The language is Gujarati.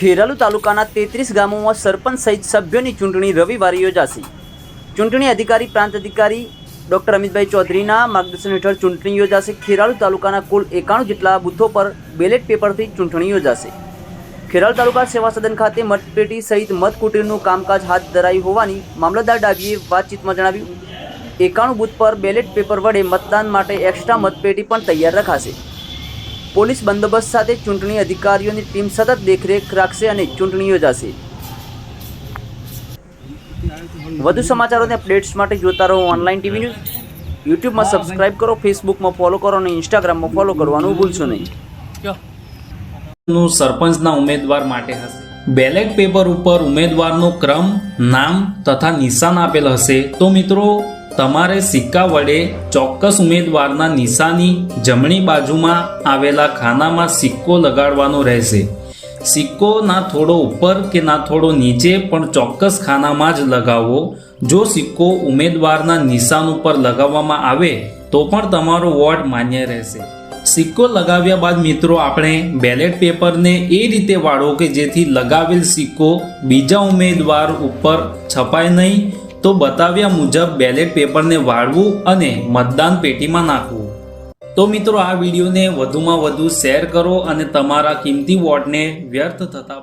ખેરાલુ તાલુકાના તેત્રીસ ગામોમાં સરપંચ સહિત સભ્યોની ચૂંટણી રવિવારે યોજાશે. ચૂંટણી અધિકારી, પ્રાંત અધિકારી ડૉક્ટર અમિતભાઈ ચૌધરીના માર્ગદર્શન હેઠળ ચૂંટણી યોજાશે. ખેરાલુ તાલુકાના કુલ એકાણું જેટલા બૂથો પર બેલેટ પેપરથી ચૂંટણી યોજાશે. ખેરાલુ તાલુકા સેવા સદન ખાતે મતપેટી સહિત મતકુટીરનું કામકાજ હાથ ધરાયું હોવાની મામલતદાર ડાભીએ વાતચીતમાં જણાવ્યું, એકાણું બૂથ પર બેલેટ પેપર વડે મતદાન માટે એક્સ્ટ્રા મતપેટી પણ તૈયાર રખાશે. પોલીસ બંદોબસ્ત સાથે ચૂંટણી અધિકારીઓની ટીમ સતત દેખરેખ રાખશે અને ચૂંટણી યોજાશે વધુ સમાચારો અને અપડેટ્સ માટે જોતા રહો ઓનલાઈન ટીવી ન્યૂઝ. યુટ્યુબમાં સબસ્ક્રાઇબ કરો ફેસબુકમાં ફોલો કરો અને ઇન્સ્ટાગ્રામમાં ફોલો કરવાનું ભૂલશો નહીં. નું સરપંચના ઉમેદવાર માટે હશે. બેલેટ પેપર ઉપર ઉમેદવારનો ક્રમ નામ તથા નિશાન આપેલ હશે. તો મિત્રો તમારે સિક્કા વડે ચોક્કસ ઉમેદવારના નિશાની જમણી બાજુમાં આવેલા ખાનામાં સિક્કો લગાડવાનો રહેશે. સિક્કો ના થોડો ઉપર કે ના થોડો નીચે પણ ચોક્કસ ખાનામાં જ લગાવવો જો સિક્કો ઉમેદવારના નિશાન ઉપર લગાવવામાં આવે, તો પણ તમારો વોટ માન્ય રહેશે. સિક્કો લગાવ્યા બાદ મિત્રો, આપણે બેલેટ પેપરને એ રીતે વાળો કે જેથી લગાવેલ સિક્કો બીજા ઉમેદવાર ઉપર છપાય નહીં તો બતાવ્યા મુજબ બેલેટ પેપરને વાળવું અને મતદાન પેટીમાં નાખવું. તો મિત્રો આ વિડીયોને વધુમાં વધુ શેર કરો અને તમારા કિંમતી વોટને વ્યર્થ થતા